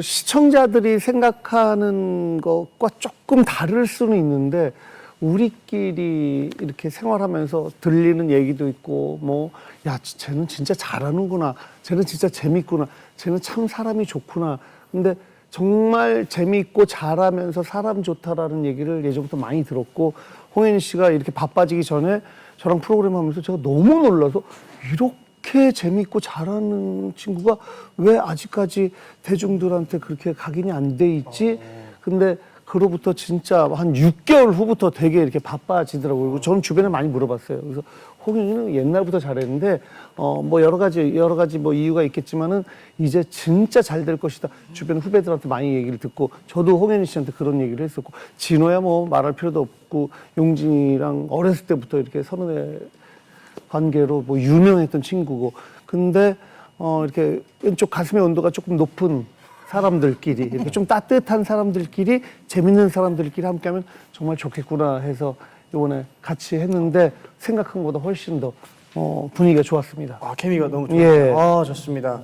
시청자들이 생각하는 것과 조금 다를 수는 있는데 우리끼리 이렇게 생활하면서 들리는 얘기도 있고 뭐 야 쟤는 진짜 잘하는구나. 쟤는 진짜 재밌구나. 쟤는 참 사람이 좋구나. 근데 정말 재미있고 잘하면서 사람 좋다라는 얘기를 예전부터 많이 들었고 홍현희 씨가 이렇게 바빠지기 전에 저랑 프로그램 하면서 제가 너무 놀라서 이렇게 재미있고 잘하는 친구가 왜 아직까지 대중들한테 그렇게 각인이 안 돼 있지? 근데 그로부터 진짜 한 6개월 후부터 되게 이렇게 바빠지더라고요. 그리고 저는 주변에 많이 물어봤어요. 그래서 홍영이는 옛날부터 잘했는데 어 뭐 여러 가지 여러 가지 뭐 이유가 있겠지만은 이제 진짜 잘 될 것이다. 주변 후배들한테 많이 얘기를 듣고 저도 홍현희 씨한테 그런 얘기를 했었고 진호야 뭐 말할 필요도 없고 용진이랑 어렸을 때부터 이렇게 선후배 관계로 뭐 유명했던 친구고 근데 어 이렇게 왼쪽 가슴의 온도가 조금 높은 사람들끼리 이렇게 좀 따뜻한 사람들끼리 재밌는 사람들끼리 함께하면 정말 좋겠구나 해서 이번에 같이 했는데 생각한 것보다 훨씬 더 어, 분위기가 좋았습니다. 아, 케미가 너무 좋아요. 예. 아, 좋습니다.